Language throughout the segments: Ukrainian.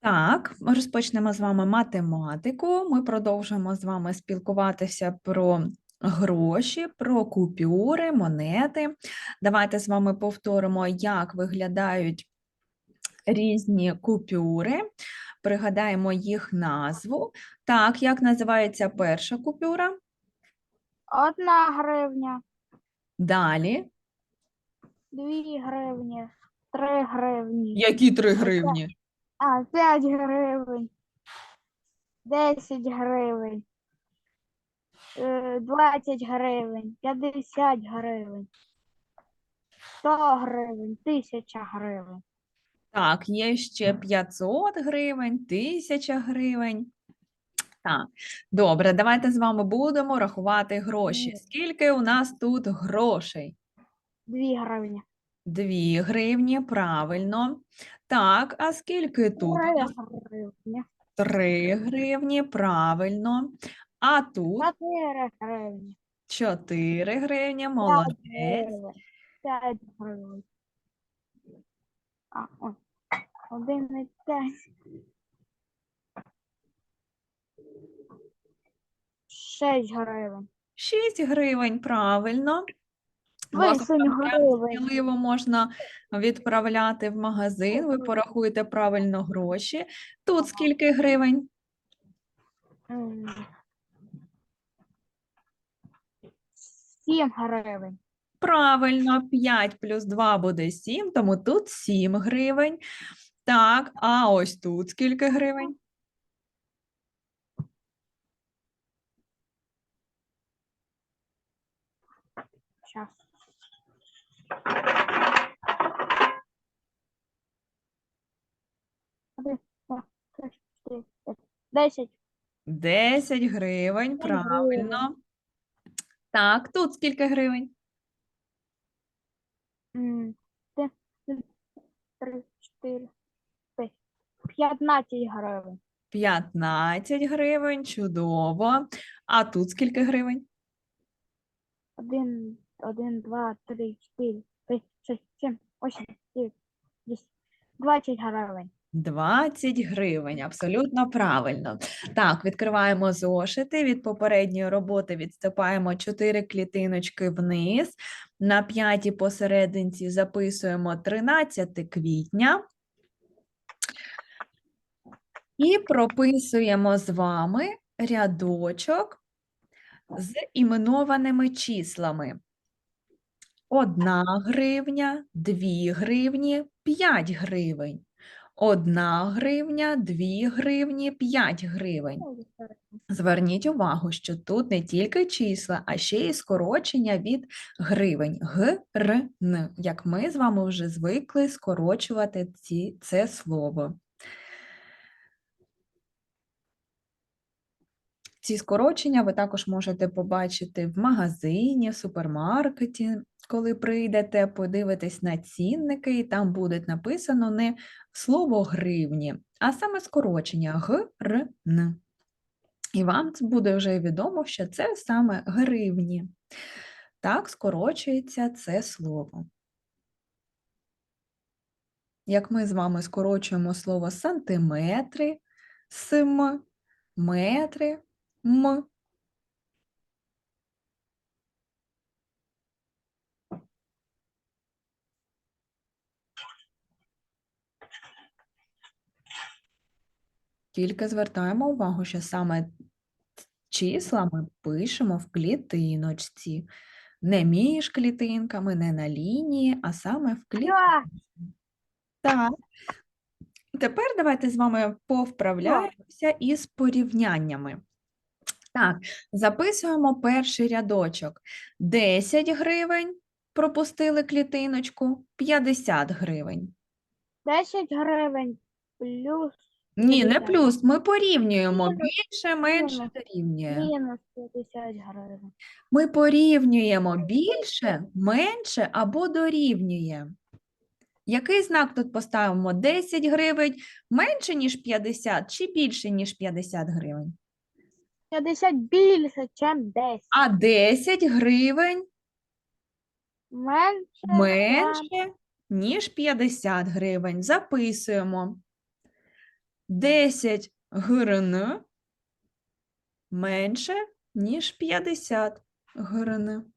Так, ми розпочнемо з вами математику. Ми продовжуємо з вами спілкуватися про гроші, про купюри, монети. Давайте з вами повторимо, як виглядають різні купюри. Пригадаємо їх назву. Так, як називається перша купюра? Одна гривня, Далі. дві гривні, три гривні, Які три гривні? а, п'ять гривень, десять гривень, е, двадцять гривень, п'ятдесят гривень, сто гривень, тисяча гривень. Так, є ще 500 гривень, 1000 гривень. Так, добре, давайте з вами будемо рахувати гроші. Скільки у нас тут грошей? Дві гривні. Дві гривні, правильно. Так, а скільки тут? у Три гривні. Три гривні, правильно. А тут Чотири гривні. 4 гривні, молодець. П'ять гривень. А, ой. Один і п'ять. Шесть гривень. 6 гривень, правильно. Прям гривень. сміливо можна відправляти в магазин, ви порахуєте правильно гроші. Тут скільки гривень? М. Сім гривень. Правильно, 5 плюс 2 буде 7, тому тут 7 гривень. Так, а ось тут скільки гривень? 10. 10 гривень, правильно. Так, тут скільки гривень? М, Три, чотири, п'ять. 15 гривень. 15 гривень, чудово. А тут скільки гривень? Один, один, два, три, чотири, п'ять, шість, сім, осім, дев'ять, десять. 20 гривень. 20 гривень, абсолютно правильно. Так, відкриваємо зошити. Від попередньої роботи відступаємо 4 клітиночки вниз. На п'ятій посерединці записуємо 13 квітня. І прописуємо з вами рядочок з іменованими числами. Одна гривня, дві гривні, 5 гривень. Одна гривня, дві гривні, 5 гривень. Зверніть увагу, що тут не тільки числа, а ще й скорочення від гривень. Г-р-н, як ми з вами вже звикли скорочувати ці, це слово. Ці скорочення ви також можете побачити в магазині, в супермаркеті, коли прийдете, подивитесь на цінники, і там буде написано не слово гривні, а саме скорочення г-р-н. І вам буде вже відомо, що це саме гривні. Так скорочується це слово. Як ми з вами скорочуємо слово сантиметри, см, метри, м. Тільки звертаємо увагу, що саме числа ми пишемо в клітиночці. Не між клітинками, не на лінії, а саме в клітинці. Так. Тепер давайте з вами повправляємося із порівняннями. Так, записуємо перший рядочок. 10 гривень пропустили клітиночку, 50 гривень. десять гривень плюс Ні, не плюс, ми порівнюємо. Більше, менше дорівнює. мінус п'ятдесят гривень. Ми порівнюємо більше, менше або дорівнює. Який знак тут поставимо? 10 гривень менше, ніж 50 чи більше, ніж 50 гривень? П'ятдесят більше, ніж десять. А 10 гривень Менше, менше ніж 50 гривень. Записуємо. 10 гривень менше, ніж 50 гривень.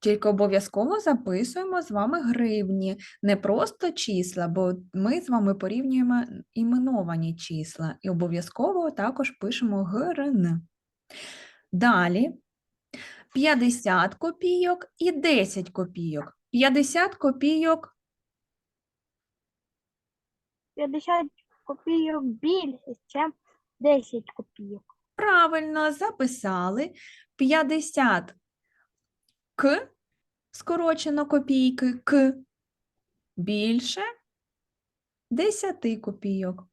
Тільки обов'язково записуємо з вами гривні, не просто числа, бо ми з вами порівнюємо іменовані числа і обов'язково також пишемо гривни. Далі 50 копійок і 10 копійок. 50 копійок 50 копійок більше, ніж 10 копійок. правильно записали. 50 к скорочено копійки к більше 10 копійок.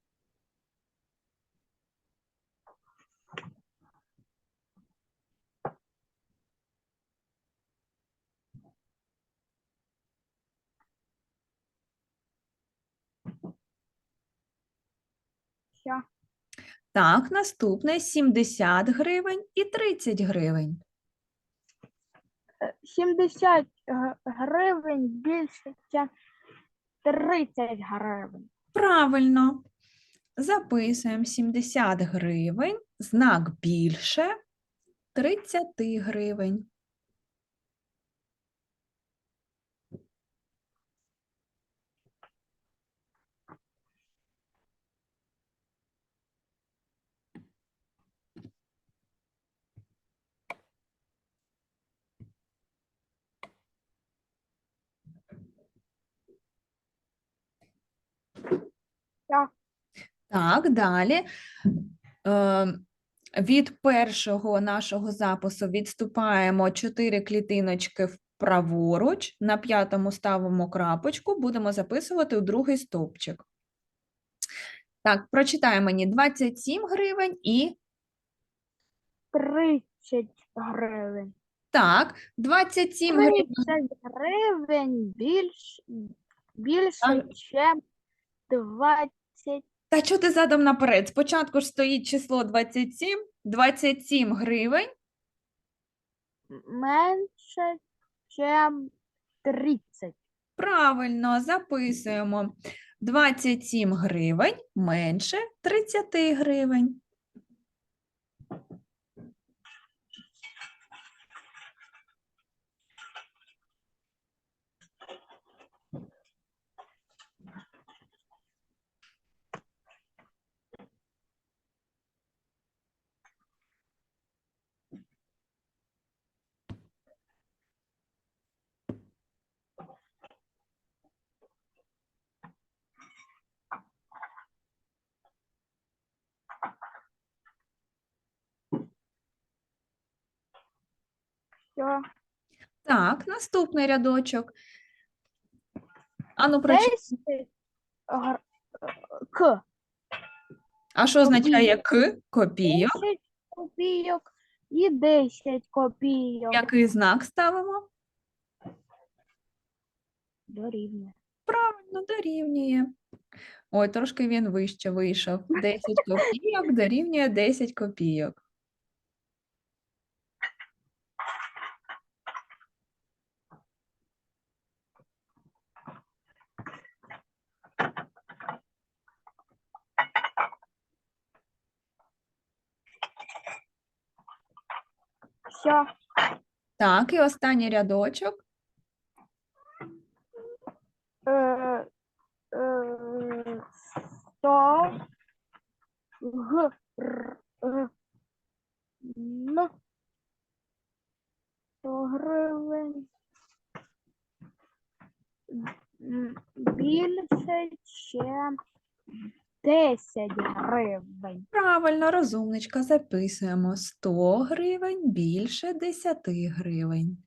Все. Так, наступне 70 гривень і 30 гривень. 70 гривень більше, ніж 30 гривень. Правильно. Записуємо 70 гривень, знак більше 30 гривень. Так. Так, далі. Е, від першого нашого запису відступаємо 4 клітиночки вправоруч, на п'ятому ставимо крапочку, будемо записувати у другий стовпчик. Так, прочитай мені 27 гривень і 30 гривень. так, 27 гривень. 30 гривень більш, більше, ніж 20. Та що ти задом наперед? Спочатку ж стоїть число 27, 27 гривень. менше, ніж 30. Правильно, записуємо. 27 гривень менше 30 гривень. Все. Так, наступний рядочок. Ану, прочитай. 10 гр- к. А що означає к? Копійок. 10 копійок і 10 копійок. Який знак ставимо? Дорівнює. Правильно, дорівнює. Ой, трошки він вище вийшов. 10 копійок дорівнює 10 копійок. Все. Так, і останній рядочок. Е, е, 100 г р, р, н 100 гривень м, більше, ніж 10 гривень. Правильно, розумничка, записуємо 100 гривень більше 10 гривень.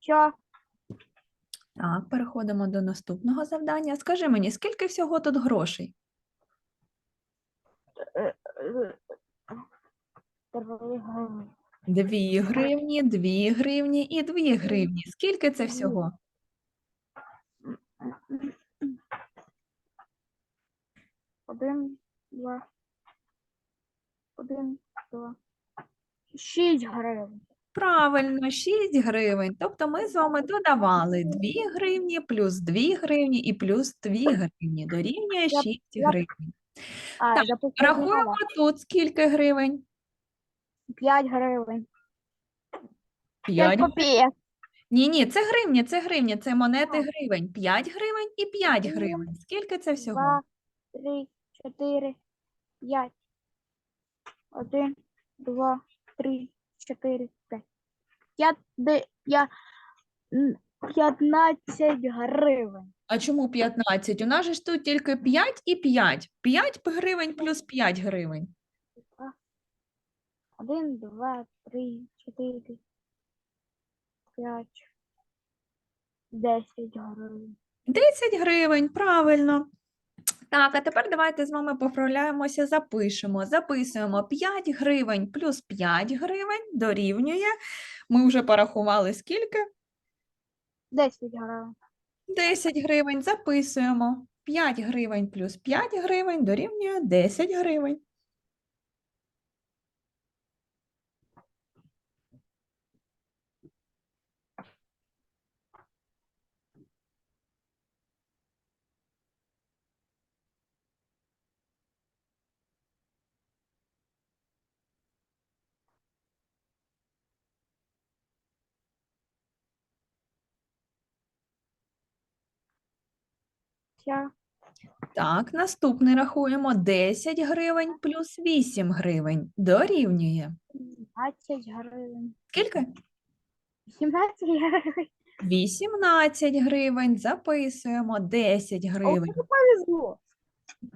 Все. Так, переходимо до наступного завдання. Скажи мені, скільки всього тут грошей? е, три гривні. 2 гривні, 2 гривні і 2 гривні. Скільки це всього? Один, два. Один, два. Шість гривень. Правильно, 6 гривень. Тобто ми з вами додавали 2 гривні плюс 2 гривні і плюс 2 гривні. Дорівнює Я- 6 я- гривень. А, Так, я Рахуємо тут скільки гривень? П'ять гривень. 5 П'ять копійок. Ні, ні, це гривні, це гривні, це монети гривень. 5 гривень і 5 Ну, гривень. Скільки це всього? Два, три, чотири, п'ять. Один, два, три, чотири, п'ять. П'ят, де, я, м, п'ятнадцять гривень. А чому 15? У нас же ж тут тільки 5 і 5. 5 гривень плюс 5 гривень. Один, два, три, чотири, п'ять, десять гривень. 10 гривень, правильно. Так, а тепер давайте з вами поправляємося, запишемо. Записуємо 5 гривень плюс 5 гривень дорівнює. Ми вже порахували скільки? Десять гривень. 10 гривень. Записуємо. 5 гривень плюс 5 гривень дорівнює 10 гривень. Все. Так, наступний рахуємо 10 гривень плюс 8 гривень дорівнює. Двадцять гривень. Скільки? Сімнадцять гривень. 18 гривень. Записуємо 10 А гривень. от повезло.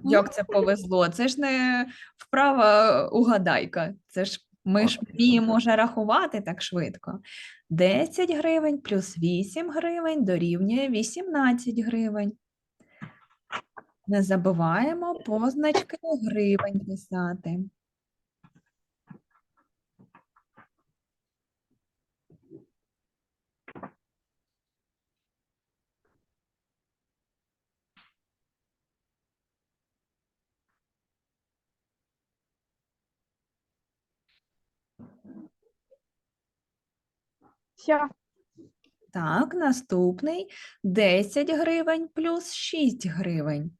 Як це повезло? Це ж не вправа угадайка. Це ж ми ж вміємо вже рахувати так швидко. 10 гривень плюс 8 гривень дорівнює 18 гривень. Не забуваємо позначки гривень писати. Все. Так, наступний 10 гривень плюс 6 гривень.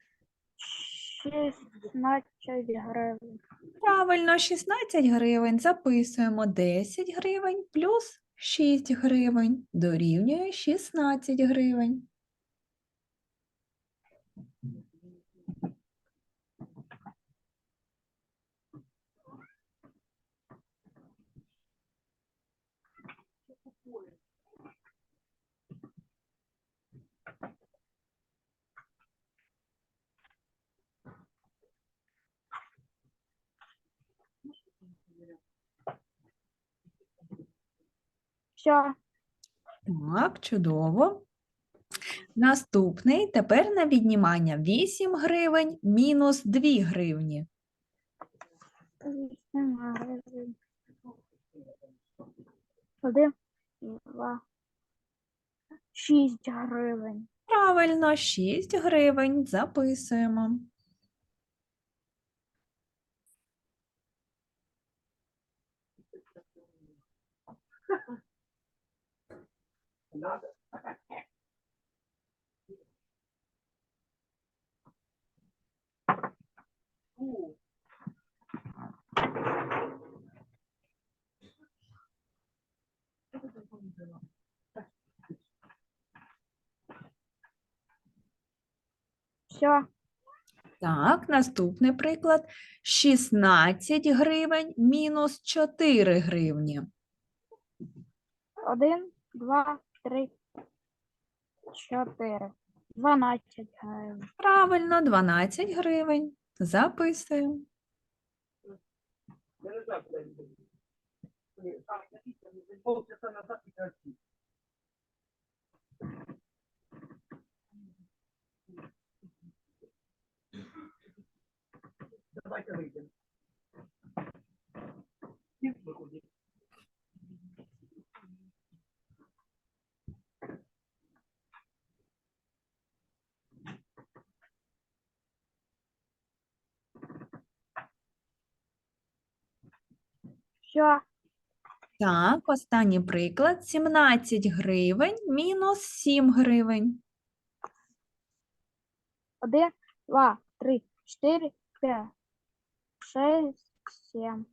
Шістнадцять гривень. Правильно, 16 гривень. Записуємо 10 гривень плюс 6 гривень. Дорівнює 16 гривень. Все. Так, чудово. Наступний тепер на віднімання 8 гривень мінус 2 гривні. Гривень. Один, два, шість гривень. Правильно, 6 гривень. Записуємо. Все. Так, наступний приклад. 16 гривень мінус 4 гривні. Один, два, три, чотири. Дванадцять гривень. Правильно, 12 гривень. Записуємо. Все. Так, останній приклад. 17 гривень мінус 7 гривень. Один, два, три, чотири, п'ять, шесть, сім,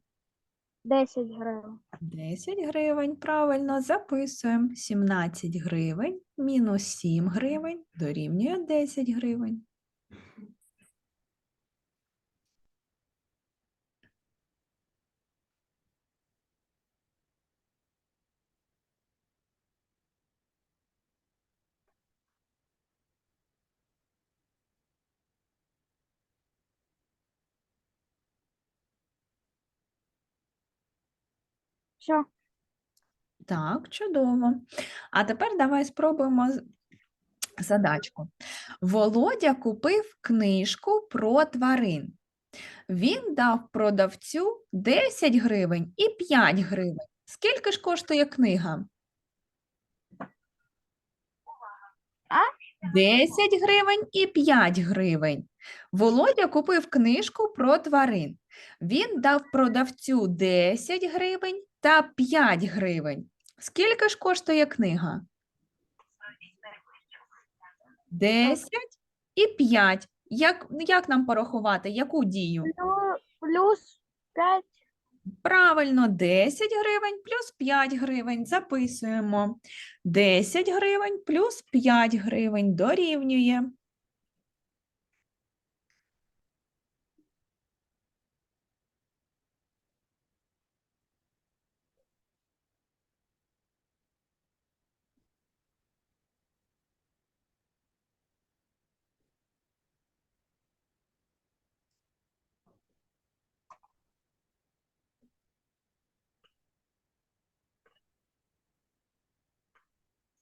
десять гривень. 10 гривень, правильно, записуємо. 17 гривень мінус 7 гривень дорівнює 10 гривень. Все. Так, чудово. А тепер давай спробуємо задачку. Володя купив книжку про тварин. Він дав продавцю 10 гривень і 5 гривень. Скільки ж коштує книга? А? 10 гривень і 5 гривень. Володя купив книжку про тварин. Він дав продавцю 10 гривень та 5 гривень. Скільки ж коштує книга? 10 і 5. Як, як нам порахувати? Яку дію? Плюс п'ять. Правильно, 10 гривень плюс 5 гривень. Записуємо. 10 гривень плюс 5 гривень дорівнює.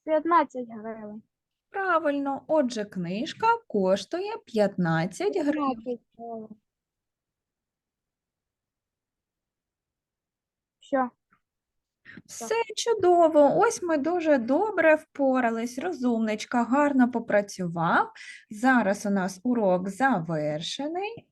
П'ятнадцять гривень. Правильно, отже, книжка коштує 15 гривень. П'ятнадцять гривень. Все. Все чудово. Ось ми дуже добре впорались. Розумничка гарно попрацював. Зараз у нас урок завершений.